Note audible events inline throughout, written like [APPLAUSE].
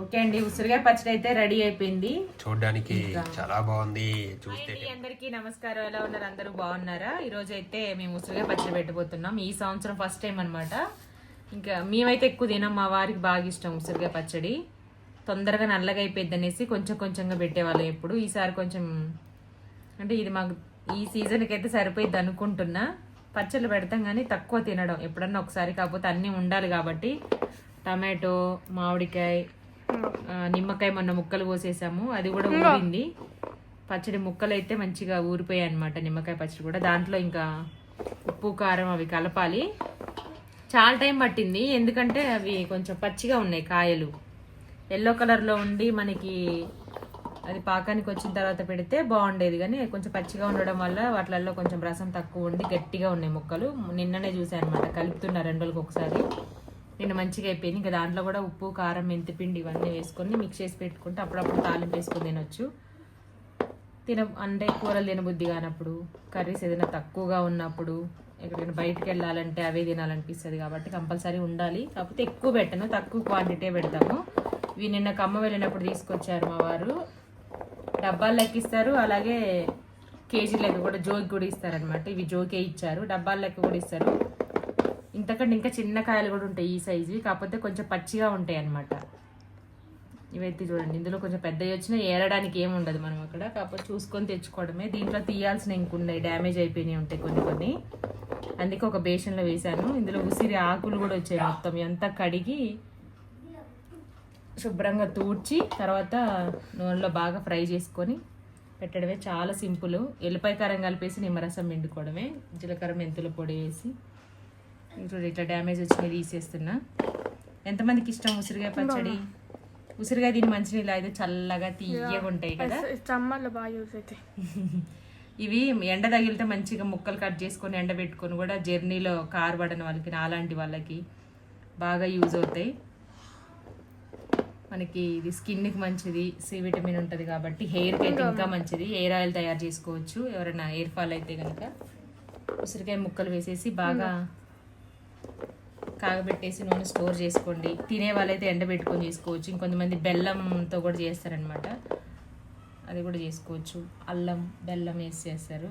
Okay అండి ఉసిరికాయ పచ్చడి అయితే రెడీ అయిపోయింది. చూడడానికి చాలా బాగుంది చూస్తే అందరికీ నమస్కారం. ఎలా ఉన్నారు? అందరూ బాగున్నారా? ఈ రోజు అయితే మేము ఉసిరికాయ పచ్చడి పెట్టబోతున్నాం. ఈ సంవత్సరం ఫస్ట్ టైం అన్నమాట. ఇంకా మేమైతే ఎక్కువ తినాం మా వారికి బాగా ఇష్టం ఉసిరికాయ పచ్చడి. తొందరగా నల్లగా అయిపోయింది అనేసి కొంచెం కొంచెంగా పెట్టేవాళ్ళం ఎప్పుడు. ఈసారి కొంచెం అంటే ఇది మాకు ఈ సీజన్కి అయితే సరిపోయింది అనుకుంటున్నా. పచ్చళ్ళు పెడతాం కానీ తక్కువ తినడం ఎప్పుడన్నా ఒకసారి. కాకపోతే అన్నీ ఉండాలి కాబట్టి టమాటో మామిడికాయ నిమ్మకాయ మొన్న ముక్కలు కోసేసాము. అది కూడా ఊరింది. పచ్చడి ముక్కలు అయితే మంచిగా ఊరిపోయాయి అనమాట నిమ్మకాయ పచ్చడి కూడా. దాంట్లో ఇంకా ఉప్పు కారం అవి కలపాలి. చాలా టైం పట్టింది ఎందుకంటే అవి కొంచెం పచ్చిగా ఉన్నాయి కాయలు. ఎల్లో కలర్లో ఉండి మనకి అది పాకానికి వచ్చిన తర్వాత పెడితే బాగుండేది కానీ కొంచెం పచ్చిగా ఉండడం వల్ల వాటిలలో కొంచెం రసం తక్కువ ఉండి గట్టిగా ఉన్నాయి ముక్కలు. నిన్ననే చూసాను అనమాట కలుపుతున్నా రెండు ఒకసారి నిన్న మంచిగా అయిపోయింది. ఇంకా దాంట్లో కూడా ఉప్పు కారం మెంతిపిండి ఇవన్నీ వేసుకొని మిక్స్ చేసి పెట్టుకుంటే అప్పుడప్పుడు తాలింపు వేసుకొని తినొచ్చు. తిన అంటే కూరలు తినబుద్ధి కానప్పుడు కర్రీస్ ఏదైనా తక్కువగా ఉన్నప్పుడు ఎక్కడికైనా బయటకు వెళ్ళాలంటే అవే తినాలనిపిస్తుంది కాబట్టి కంపల్సరీ ఉండాలి. కాకపోతే ఎక్కువ పెట్టను తక్కువ క్వాంటిటీ పెడతాము. ఇవి నిన్న కమ్మ వెళ్ళినప్పుడు తీసుకొచ్చారు మా వారు. డబ్బాలు లెక్కిస్తారు అలాగే కేజీ లెక్క కూడా జోకి కూడా ఇస్తారనమాట ఇవి జోకే ఇచ్చారు డబ్బాలు లెక్క కూడా ఇస్తారు. ఇంతకంటే ఇంకా చిన్న కాయలు కూడా ఉంటాయి ఈ సైజువి కాకపోతే కొంచెం పచ్చిగా ఉంటాయి అన్నమాట. ఇవైతే చూడండి. ఇందులో కొంచెం పెద్దవి వచ్చినా ఏరడానికి ఏమి ఉండదు మనం అక్కడ. కాకపోతే చూసుకొని తెచ్చుకోవడమే. దీంట్లో తీయాల్సిన ఇంకున్నాయి డ్యామేజ్ అయిపోయినాయి ఉంటాయి కొన్ని కొన్ని. అందుకే ఒక బేషన్లో వేశాను. ఇందులో ఉసిరి ఆకులు కూడా వచ్చాయి మొత్తం. ఎంత కడిగి శుభ్రంగా తూడ్చి తర్వాత నూనెలో బాగా ఫ్రై చేసుకొని పెట్టడమే. చాలా సింపుల్. ఎల్లిపాయ కారం కలిపేసి నిమ్మరసం పిండుకోవడమే. జీలకర్ర మెంతుల పొడి వేసి ఇప్పుడు ఇట్లా డ్యామేజ్ వచ్చినవి తీసేస్తున్నా. ఎంతమందికి ఇష్టం ఉసిరికాయ పచ్చడి? ఉసిరికాయ దీని మంచినీళ్ళు అయితే చల్లగా తీయగా ఉంటాయి కదా. బాగా యూస్ అవుతాయి. [LAUGHS] ఇవి ఎండ తగిలితే మంచిగా ముక్కలు కట్ చేసుకొని ఎండ పెట్టుకొని కూడా జర్నీలో కార్ పడని వాళ్ళకి నాలాంటి వాళ్ళకి బాగా యూజ్ అవుతాయి. మనకి ఇది స్కిన్కి మంచిది సి విటమిన్ ఉంటుంది కాబట్టి హెయిర్కి అయితే ఇంకా మంచిది. హెయిర్ ఆయిల్ తయారు చేసుకోవచ్చు. ఎవరైనా హెయిర్ ఫాల్ అయితే కనుక ఉసిరికాయ ముక్కలు వేసేసి బాగా కాగబెట్టేసి నూనె స్టోర్ చేసుకోండి. తినే వాళ్ళైతే ఎండబెట్టుకొని చేసుకోవచ్చు. ఇంకొంతమంది బెల్లంతో కూడా చేస్తారనమాట అది కూడా చేసుకోవచ్చు. అల్లం బెల్లం వేసి చేస్తారు.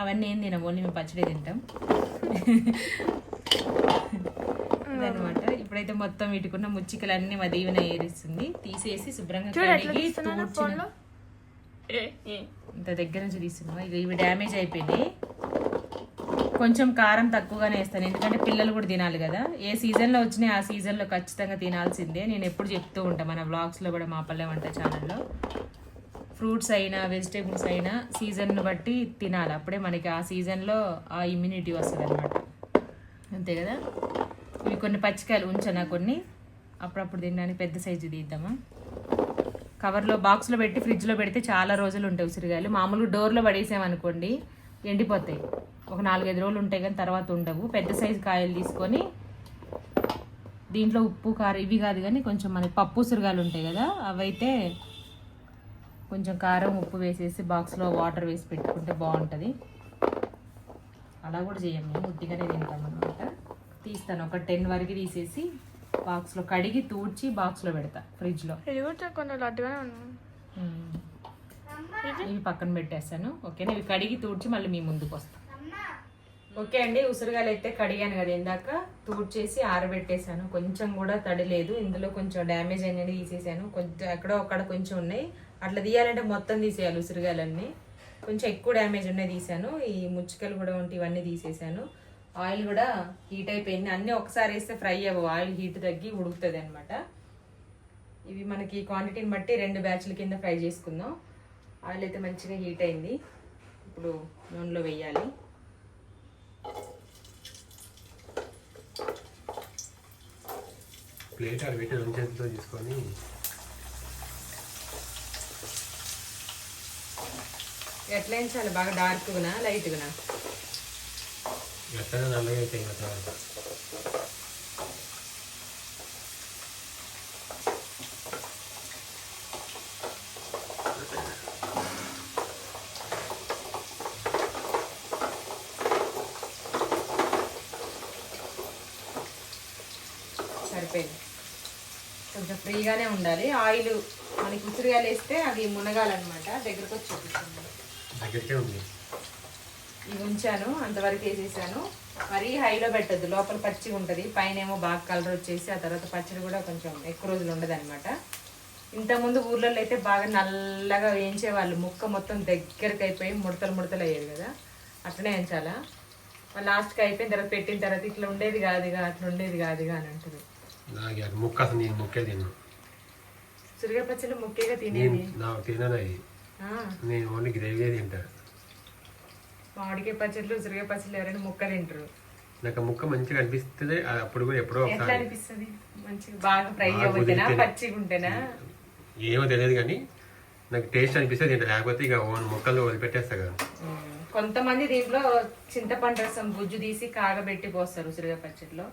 అవన్నీ ఏం తినం ఓన్లీ మేము పచ్చడి తింటాం. అదనమాట ఇప్పుడైతే మొత్తం వీటికున్న ముచ్చికలన్నీ మా దీవెన ఏరిస్తుంది. తీసేసి శుభ్రంగా కడిగి తూడ్చిన ఇంత దగ్గర నుంచి తీస్తున్నాం ఇక ఇవి డ్యామేజ్ అయిపోయినాయి. కొంచెం కారం తక్కువగానే వేస్తాను. ఎందుకంటే పిల్లలు కూడా తినాలి కదా. ఏ సీజన్లో వచ్చినాయి ఆ సీజన్లో ఖచ్చితంగా తినాల్సిందే. నేను ఎప్పుడు చెప్తూ ఉంటాను మన వ్లాగ్స్లో కూడా మా పల్లె వంట ఛానల్లో ఫ్రూట్స్ అయినా వెజిటేబుల్స్ అయినా సీజన్ను బట్టి తినాలి. అప్పుడే మనకి ఆ సీజన్లో ఆ ఇమ్యూనిటీ వస్తుంది అనమాట అంతే కదా? ఇవి కొన్ని పచ్చికాయలు ఉంచనా కొన్ని? అప్పుడప్పుడు తినడానికి పెద్ద సైజు తీద్దామా కవర్లో బాక్స్లో పెట్టి ఫ్రిడ్జ్లో పెడితే చాలా రోజులు ఉంటాయి ఉసిరికాయలు మామూలుగా డోర్లో పడేసామనుకోండి ఎండిపోతాయి. ఒక నాలుగైదు రోజులు ఉంటాయి కానీ తర్వాత ఉండవు. పెద్ద సైజు కాయలు తీసుకొని దీంట్లో ఉప్పు కారం ఇవి కాదు కానీ కొంచెం మనకి పప్పు ఉసిరికాయలు ఉంటాయి కదా అవైతే కొంచెం కారం ఉప్పు వేసేసి బాక్స్లో వాటర్ వేసి పెట్టుకుంటే బాగుంటుంది. అలా కూడా చేయం మేము ఉట్టిగానే తింటాం అనమాట తీస్తాను ఒక టెన్ వరకు తీసేసి బాక్స్లో కడిగి తూడ్చి బాక్స్లో పెడతా ఫ్రిడ్జ్లో. ఇది కూడా కొంచెం లడ్డుగానే ఇవి పక్కన పెట్టేస్తాను ఓకేనా ఇవి కడిగి తూడ్చి మళ్ళీ మీ ముందుకు వస్తాం. ఓకే అండి ఉసిరిగాయలు అయితే కడిగాను కదా ఇందాక. తూడ్చేసి ఆరబెట్టేశాను. కొంచెం కూడా తడి లేదు. ఇందులో కొంచెం డ్యామేజ్ అయినవి తీసేసాను కొంచెం ఎక్కడో అక్కడ కొంచెం ఉన్నాయి. అట్లా తీయాలంటే మొత్తం తీసేయాలి ఉసిరిగాయలన్నీ. కొంచెం ఎక్కువ డ్యామేజ్ ఉన్నాయి తీసాను ఈ ముచ్చుకలు కూడా ఉంటే ఇవన్నీ తీసేసాను ఆయిల్ కూడా హీట్ అయిపోయింది. అన్నీ ఒకసారి వేస్తే ఫ్రై అవ్వవు. ఆయిల్ హీట్ తగ్గి ఉడుకుతుంది అనమాట ఇవి మనకి క్వాంటిటీని బట్టి రెండు బ్యాచ్ల కింద ఫ్రై చేసుకుందాం. ఆయిల్ అయితే మంచిగా హీట్ అయింది. ఇప్పుడు నూనెలో వేయాలి. ప్లేట్ అవి పెట్టి రెండు చేతితో తీసుకొని ఎట్లా వేయించాలి బాగా డార్క్గా లైట్గా ఎట్లనే నల్లగా అయితే ఇంకా తర్వాత సరిపోయింది కొంచెం ఫ్రీగానే ఉండాలి. ఆయిల్ మనకి ఉసిరిగాయలు వేస్తే అవి మునగాలన్నమాట. దగ్గరకు వచ్చి ఉంది. ఇవి ఉంచాను. అంతవరకు వేసేసాను. మరీ హైలో పెట్టద్దు. లోపల పచ్చిగా ఉంటుంది. పైన ఏమో బాగా కలర్ వచ్చేసి ఆ తర్వాత పచ్చడి కూడా కొంచెం ఎక్కువ రోజులు ఉండదు అనమాట ఇంతకుముందు ఊర్లలో అయితే బాగా నల్లగా వేయించేవాళ్ళు. ముక్క మొత్తం దగ్గరికి అయిపోయి ముడతలు ముడతలు అయ్యేది కదా. అట్లనే వేయించాలా? లాస్ట్కి అయిపోయిన తర్వాత పెట్టిన తర్వాత ఇట్లా ఉండేది కాదుగా అట్లా ఉండేది కాదుగా అని అంటుంది నాకు ముక్క అసలు నేను ముక్కే తిన్నాను సురిగా పచ్చడి ముఖ్యంగా తినేది నాకు తినను ఆ, నేను ఓన్లీ గ్రేవీ తింటా. మామిడికాయ పచ్చళ్ళు సురిగా పచ్చళ్ళు ఎవరైనా ముక్క తింటారు. నాకు ముక్క మంచిగా అనిపిస్తుంది. అది అప్పుడు కూడా ఎప్పుడో ఒకసారి అనిపిస్తుంది? మంచిగా బాగా ఫ్రై అవుతేనా. పచ్చిగా ఉంటేనా? ఏమో తెలియదు కానీ నాకు టేస్ట్ అనిపిస్తే తింటా. లేకపోతే ఇక ఓన్ ముక్కలు వదిలిపెట్టేస్తా కదా. కొంతమంది దీంట్లో చింతపండు రసం గుజ్జు తీసి కాగబెట్టి పోస్తారు ఉసిరిగా పచ్చడిలో.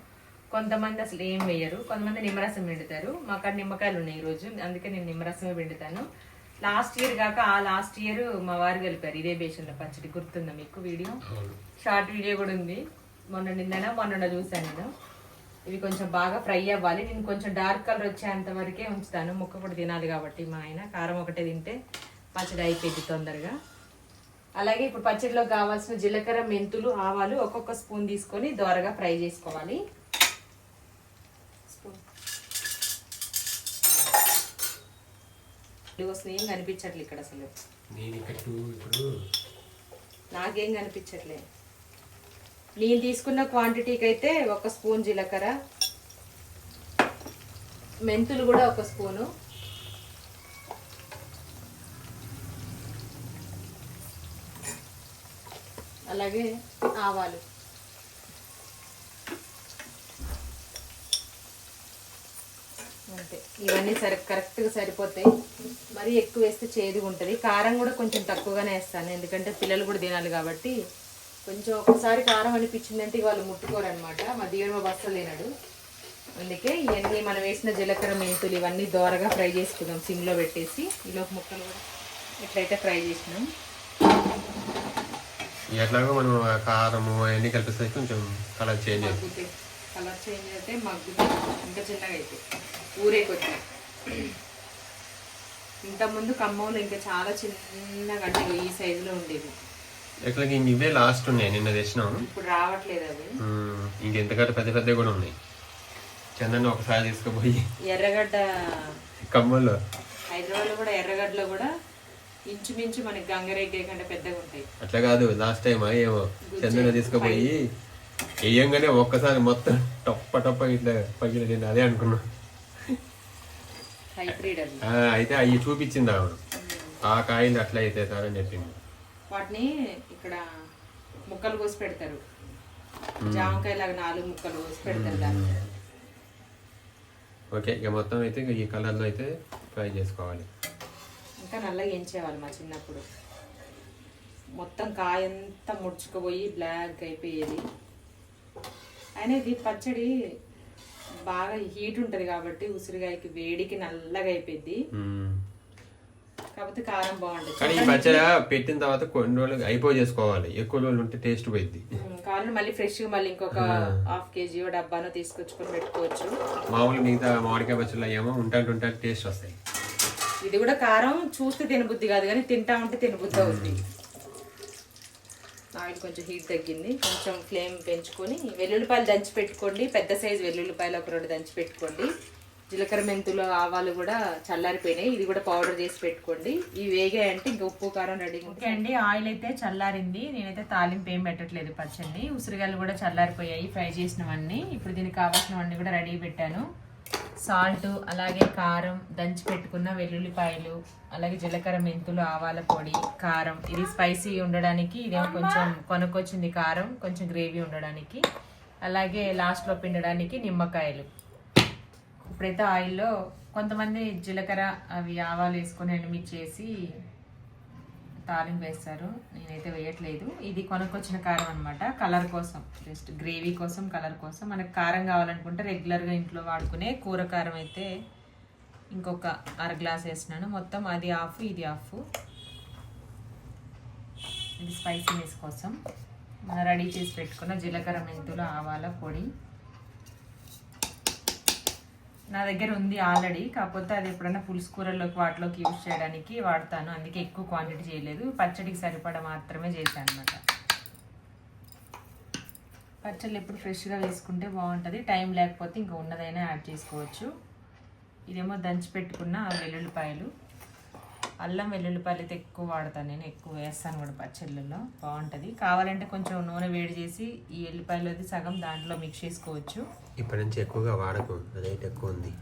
కొంతమంది అసలు ఏం వేయరు కొంతమంది నిమ్మరసం పిండుతారు. మా అక్కడ నిమ్మకాయలు ఉన్నాయి ఈ రోజు అందుకే నేను నిమ్మరసమే పిండుతాను. లాస్ట్ ఇయర్ కాక ఆ లాస్ట్ ఇయర్ మా వారు కలిపారు ఇదే బేషన్ల పచ్చడి గుర్తుందా మీకు వీడియో? షార్ట్ వీడియో కూడా ఉంది. మొన్న నిన్ననే మొన్న చూసాను నేను. ఇవి కొంచెం బాగా ఫ్రై అవ్వాలి. నేను కొంచెం డార్క్ కలర్ వచ్చేంత వరకే ఉంచుతాను. ముక్క కూడా తినాలి కాబట్టి మా ఆయన కారం ఒకటే తింటే పచ్చడి అయిపోయింది తొందరగా. అలాగే ఇప్పుడు పచ్చడిలో కావాల్సిన జీలకర్ర మెంతులు ఆవాలు ఒక్కొక్క స్పూన్ తీసుకొని దోరగా ఫ్రై చేసుకోవాలి స్పూన్ అసలు ఏం కనిపించట్లేదు ఇక్కడ అసలు. నేను ఇక్కడ ఇప్పుడు నాకేం కనిపించట్లే. నేను తీసుకున్న క్వాంటిటీకి అయితే ఒక స్పూన్ జీలకర్ర మెంతులు కూడా ఒక స్పూను. అలాగే ఆవాలు. అంతే. ఇవన్నీ సరి కరెక్ట్గా సరిపోతాయి. మరీ ఎక్కువ వేస్తే చేదుగా ఉంటుంది. కారం కూడా కొంచెం తక్కువగానే వేస్తాను. ఎందుకంటే పిల్లలు కూడా తినాలి కాబట్టి. కొంచెం ఒకసారి కారం అనిపించిందంటే వాళ్ళు ముట్టుకోరు అనమాట మా దీవెన మా బస్సలు తినడు. అందుకే ఇవన్నీ మనం వేసిన జీలకర్ర మెంతులు ఇవన్నీ దోరగా ఫ్రై చేసుకుందాం. సిమ్లో పెట్టేసి ఈలోపు ముక్కలు కూడా ఎట్లయితే ఫ్రై చేసినాం. ఎట్లాగో మనం కారము అవన్నీ కలిపిస్తే కొంచెం కలర్ చేంజ్ కలర్ చేంజ్ అయితే మగ్గుతాయి ఇంకా చిన్నగా అయితే. ఊరే కొద్ది ఇంతకుముందు ఖమ్మంలో ఇంకా చాలా చిన్నగా అంటే ఈ సైజులో ఉండేది ఇవే లాస్ట్ ఉన్నాయి. నిన్న తెచ్చినాము ఇప్పుడు రావట్లేదు అవి. ఇంకెంతకంటే పెద్ద పెద్దవి కూడా ఉన్నాయి. చందన్ ఒకసారి తీసుకుపోయి. ఎర్రగడ్డ. కమ్మల్లో హైదరాబాద్లో కూడా ఎర్రగడ్డలో కూడా ఇంచుమించు మనకి గంగరెగ్గే కంటే పెద్దగా ఉంటాయి. అట్లా కాదు. లాస్ట్ టైం ఏమో చందన తీసుకుపోయి వేయంగానే ఒక్కసారి మొత్తం టప్ప టప్ప ఇట్లా పగిలింది అదే అనుకున్నా. అయితే అవి చూపించింది ఆవిడ. ఆ కాయలు అట్లా అయితే సార్ అని చెప్పింది. వాటిని ఇక్కడ ముక్కలు కోసి పెడతారు. జామకాయ లాగా నాలుగు ముక్కలు కోసి పెడతారు దాన్ని. ఓకే ఇక మొత్తం అయితే ఈ కలర్లో అయితే ఫ్రై చేసుకోవాలి. ఇంకా నల్లగా ఎంచేవాళ్ళు మా చిన్నప్పుడు. మొత్తం కాయంతా ముడుచుకుపోయి బ్లాక్ అయిపోయేది. అయినా ఇది పచ్చడి బాగా హీట్ ఉంటుంది కాబట్టి ఉసిరికాయకి వేడికి నల్లగా అయిపోయింది. కాకపోతే కారం బాగుంటుంది కానీ ఈ పచ్చడి పెట్టిన తర్వాత కొన్ని రోజులు అయిపోయి చేసుకోవాలి. ఎక్కువ రోజులు ఉంటే టేస్ట్ పోయింది కావాలంటే మళ్ళీ ఫ్రెష్గా మళ్ళీ ఇంకొక హాఫ్ కేజీ డబ్బానో తీసుకొచ్చుకొని పెట్టుకోవచ్చు. మామూలు మిగతా మామిడికాయ పచ్చళ్ళు ఏమో ఉంటాంటే ఉంటాంటే టేస్ట్ వస్తాయి. ఇది కూడా కారం చూస్తే తినబుద్ధి కాదు కానీ తింటా ఉంటే తినబుద్ధి అవుతుంది ఆయిల్ కొంచెం హీట్ తగ్గింది. కొంచెం ఫ్లేమ్ పెంచుకొని వెల్లుల్లిపాయలు దంచి పెట్టుకోండి పెద్ద సైజు వెల్లుల్లిపాయలు ఒక రెండు దంచి పెట్టుకోండి జీలకర్ర మెంతులు ఆవాలు కూడా చల్లారిపోయినాయి. ఇది కూడా పౌడర్ చేసి పెట్టుకోండి. ఇవి వేగాయంటే ఇంకా ఉప్పు కారం రెడీ ఓకే అండి. ఆయిల్ అయితే చల్లారింది. నేనైతే తాలింపు ఏం పెట్టట్లేదు పచ్చడి. ఉసిరిగాయలు కూడా చల్లారిపోయాయి. ఫ్రై చేసినవన్నీ. ఇప్పుడు దీనికి కావాల్సినవన్నీ కూడా రెడీ పెట్టాను. సాల్ట్ అలాగే కారం దంచి పెట్టుకున్న వెల్లుల్లిపాయలు అలాగే జీలకర్ర మెంతులు ఆవాల పొడి కారం. ఇది స్పైసీ ఉండడానికి ఇదేమో కొంచెం కొనుక్కొచ్చింది కారం కొంచెం గ్రేవీ ఉండడానికి. అలాగే లాస్ట్లో పిండడానికి నిమ్మకాయలు. ఇప్పుడైతే ఆయిల్లో కొంతమంది జీలకర్ర అవి ఆవాలు వేసుకొని ఎండుమిర్చి చేసి తాలింపు వేస్తారు నేనైతే వేయట్లేదు. ఇది కొనుక్కొచ్చిన కారం అనమాట కలర్ కోసం జస్ట్ గ్రేవీ కోసం కలర్ కోసం. మనకు కారం కావాలనుకుంటే రెగ్యులర్గా ఇంట్లో వాడుకునే కూర కారం అయితే ఇంకొక అర గ్లాస్ వేసినాను మొత్తం అది ఆఫ్ ఇది ఆఫ్ ఇది స్పైసీనెస్ కోసం. మనం రెడీ చేసి పెట్టుకున్న జీలకర్ర మెంతులు ఆవాల పొడి. నా దగ్గర ఉంది ఆల్రెడీ. కాకపోతే అది ఎప్పుడైనా పులుసు కూరల్లోకి వాటిలోకి యూజ్ చేయడానికి వాడతాను. అందుకే ఎక్కువ క్వాంటిటీ చేయలేదు. పచ్చడికి సరిపడా మాత్రమే చేశాను అనమాట పచ్చళ్ళు ఎప్పుడు ఫ్రెష్గా వేసుకుంటే బాగుంటుంది. టైం లేకపోతే ఇంకా ఉన్నదైనా యాడ్ చేసుకోవచ్చు. ఇదేమో దంచి పెట్టుకున్న వెల్లుల్లిపాయలు. అల్లం వెల్లుల్లిపాయలు అయితే ఎక్కువ వాడతాను నేను ఎక్కువ వేస్తాను కూడా పచ్చళ్ళల్లో బాగుంటుంది. కావాలంటే కొంచెం నూనె వేడి చేసి ఈ ఎల్లిపాయలు అది సగం దాంట్లో మిక్స్ చేసుకోవచ్చు. ఇప్పటి నుంచి ఎక్కువగా వాడకు రేట్ ఎక్కువ ఉంది.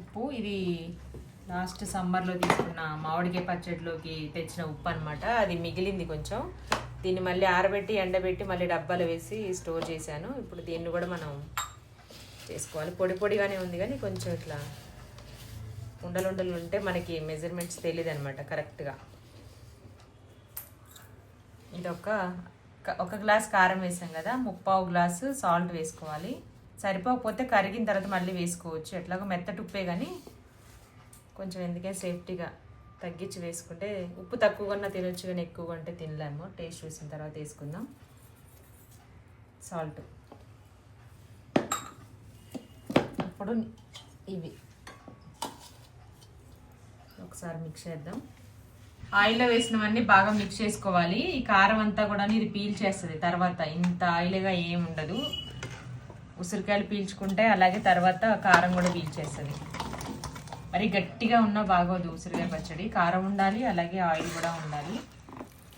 ఉప్పు ఇది లాస్ట్ సమ్మర్లో తీసుకున్న మామిడికాయ పచ్చడిలోకి తెచ్చిన ఉప్పు అనమాట అది మిగిలింది కొంచెం. దీన్ని మళ్ళీ ఆరబెట్టి ఎండబెట్టి మళ్ళీ డబ్బాలో వేసి స్టోర్ చేశాను. ఇప్పుడు దీన్ని కూడా మనం చేసుకోవాలి. పొడి పొడిగానే ఉంది కానీ కొంచెం ఇట్లా ఉండలు ఉండలు ఉంటే మనకి మెజర్మెంట్స్ తెలియదు అనమాట కరెక్ట్గా ఇదొక ఒక ఒక గ్లాస్ కారం వేసాం కదా ముప్పావు గ్లాసు సాల్ట్ వేసుకోవాలి. సరిపోకపోతే కరిగిన తర్వాత మళ్ళీ వేసుకోవచ్చు. ఎట్లాగో మెత్తటి ఉప్పే కానీ కొంచెం ఎందుకే సేఫ్టీగా తగ్గించి వేసుకుంటే ఉప్పు తక్కువగా ఉన్నా తినొచ్చు కానీ ఎక్కువగా ఉంటే తినలేము. టేస్ట్ చూసిన తర్వాత వేసుకుందాం. సాల్ట్. ఇప్పుడు ఇవి. ఒకసారి మిక్స్ చేద్దాం. ఆయిల్లో వేసినవన్నీ బాగా మిక్స్ చేసుకోవాలి. ఈ కారం అంతా కూడా ఇది పీల్చేస్తుంది తర్వాత ఇంత ఆయిల్గా ఏమి ఉండదు. ఉసిరికాయలు పీల్చుకుంటే అలాగే తర్వాత కారం కూడా పీల్చేస్తుంది మరి గట్టిగా ఉన్నా బాగోదు ఉసిరికాయ పచ్చడి. కారం ఉండాలి అలాగే ఆయిల్ కూడా ఉండాలి.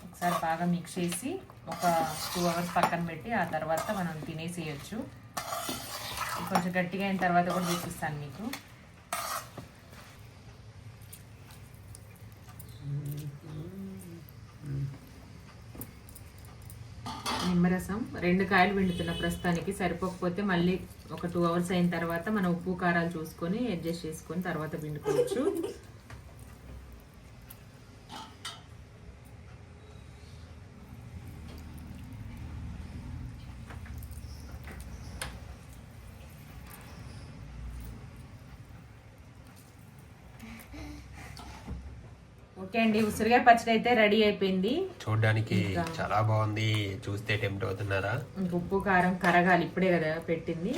ఒకసారి బాగా మిక్స్ చేసి ఒక టూ అవర్స్ పక్కన పెట్టి ఆ తర్వాత మనం తినేసేయచ్చు. కొంచెం గట్టిగా అయిన తర్వాత కూడా చూపిస్తాను మీకు. నిమ్మరసం రెండు కాయలు పిండుతున్న ప్రస్తుతానికి సరిపోకపోతే మళ్ళీ ఒక టూ అవర్స్ అయిన తర్వాత మనం ఉప్పు కారాలు చూసుకొని అడ్జస్ట్ చేసుకొని తర్వాత పిండుకోవచ్చు. ఓకే అండి. ఉసిరికాయ పచ్చడి అయితే రెడీ అయిపోయింది. చూడడానికి చాలా బాగుంది. చూస్తే టెంప్ట్ అవుతున్నారా? ఉప్పు కారం కరగాలి. ఇప్పుడే కదా పెట్టింది.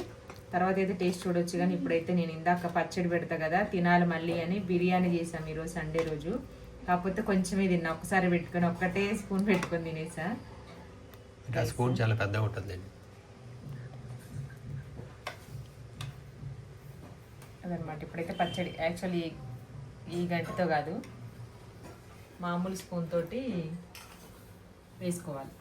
తర్వాత అయితే టేస్ట్ చూడొచ్చు కానీ ఇప్పుడైతే నేను ఇందాక పచ్చడి పెడతా కదా తినాలి మళ్ళీ అని బిర్యానీ చేసాం ఈరోజు సండే రోజు. కాకపోతే కొంచెమే తిన్నా. ఒకసారి పెట్టుకొని ఒక్కటే స్పూన్ పెట్టుకొని తినేసా. స్పూన్ చాలా పెద్దగా ఉంటుందండి. అదనమాట ఇప్పుడైతే పచ్చడి యాక్చువల్లీ ఈ గంటతో కాదు. మామూలు స్పూన్ తోటి వేసుకోవాలి.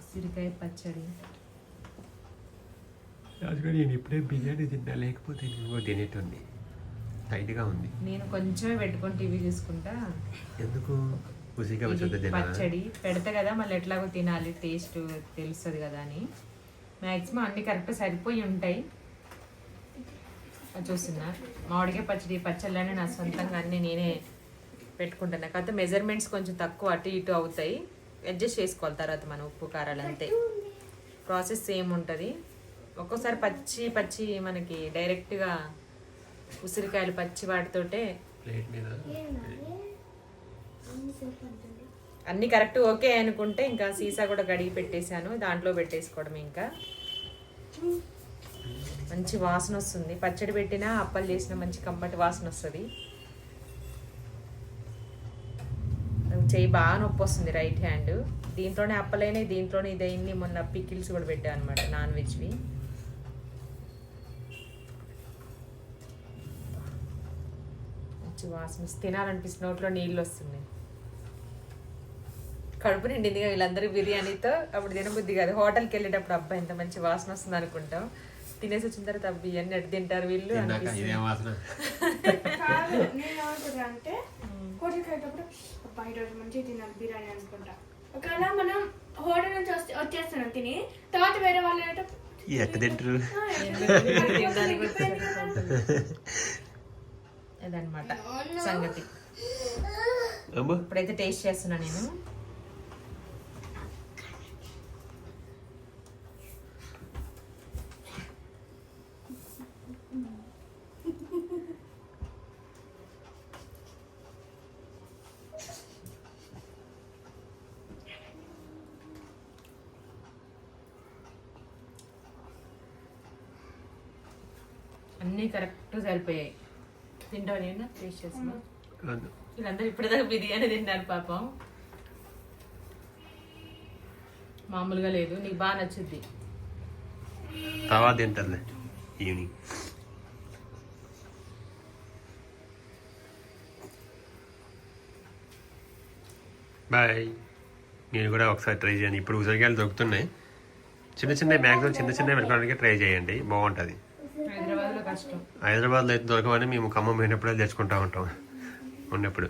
ఉసిరికాయ పచ్చడి. రాజుగారు నేను ఇప్పుడే బిర్యానీ తిన్నా లేకపోతే నేను తినేటుంది టైట్గా ఉంది. నేను కొంచెమే పెట్టుకొని టీవీ చూసుకుంటా. ఎందుకు? ఉసిగా పచ్చడి పెడతా కదా మళ్ళీ ఎట్లాగో తినాలి టేస్ట్ తెలుస్తుంది కదా అని. మ్యాక్సిమం అన్ని కరెక్ట్ సరిపోయి ఉంటాయి. చూస్తున్నా మామిడికాయ పచ్చడి పచ్చళ్ళనే నా సొంతంగా అన్ని నేనే పెట్టుకుంటున్నా కాకపోతే మెజర్మెంట్స్ కొంచెం తక్కువ అటు ఇటు అవుతాయి. అడ్జస్ట్ చేసుకోవాలి తర్వాత మనం ఉప్పు కారాలు అంతే. ప్రాసెస్ సేమ్ ఉంటుంది. ఒక్కోసారి పచ్చి పచ్చి మనకి డైరెక్ట్గా ఉసిరికాయలు పచ్చి వాటితోటే అన్ని కరెక్ట్ ఓకే అనుకుంటే ఇంకా సీసా కూడా గడిగి పెట్టేశాను. దాంట్లో పెట్టేసుకోవడం ఇంకా. మంచి వాసన వస్తుంది. పచ్చడి పెట్టినా అప్పలు చేసిన మంచి కమ్మటి వాసన వస్తుంది. చేయి చెయ్యి బాగా నొప్పి వస్తుంది రైట్ హ్యాండ్ దీంట్లోనే అప్పలైనా దీంట్లోనే ఇదైంది. మొన్న పికిల్స్ కూడా పెట్టాను అనమాట నాన్ వెజ్వి. మంచి వాసన తినాలనిపిస్తుంది. నోట్లో నీళ్ళు వస్తున్నాయి. కడుపు నిండింది వీళ్ళందరూ బిర్యానీతో. అప్పుడు తినబుద్ధి కాదు. హోటల్కి వెళ్ళేటప్పుడు అబ్బాయి ఎంత మంచి వాసన వస్తుంది అనుకుంటాం. తినేసి వచ్చిన తర్వాత ఇవన్నీ ఎటు తింటారు వీళ్ళు నేను అంటే హోటల్కి వెళ్ళేటప్పుడు అబ్బా ఈరోజు మంచిగా తిన్నాను బిర్యానీ అనుకుంటా. ఒకవేళ మనం హోటల్ నుంచి వస్తే వచ్చేస్తున్నాం తిని తర్వాత వేరే వాళ్ళు వెళ్ళేటప్పుడు ఎట్ట తింటారు. [LAUGHS] [LAUGHS] అదనమాట సంగతి. ఇప్పుడైతే టేస్ట్ చేస్తున్నా నేను. అన్నీ కరెక్ట్ సరిపోయాయి. తింటావు నేను టేస్ట్ కాదు. వీళ్ళందరూ ఇప్పటిదాకా బిర్యానీ తింటారు పాపం. మామూలుగా లేదు. నీకు బాగా నచ్చుద్ది. తర్వాత తింటారులే. ఈవినింగ్ బాయ్ నేను కూడా ఒకసారి ట్రై చేయండి. ఇప్పుడు ఉసిరికాయలు దొరుకుతున్నాయి. చిన్న చిన్న మ్యాక్సిమం చిన్న చిన్న పెట్టుకోవడానికి ట్రై చేయండి. బాగుంటుంది. హైదరాబాద్లో అయితే దొరకమని మేము ఖమ్మం పోయినప్పుడే తెచ్చుకుంటా ఉంటాం. ఉన్నప్పుడు.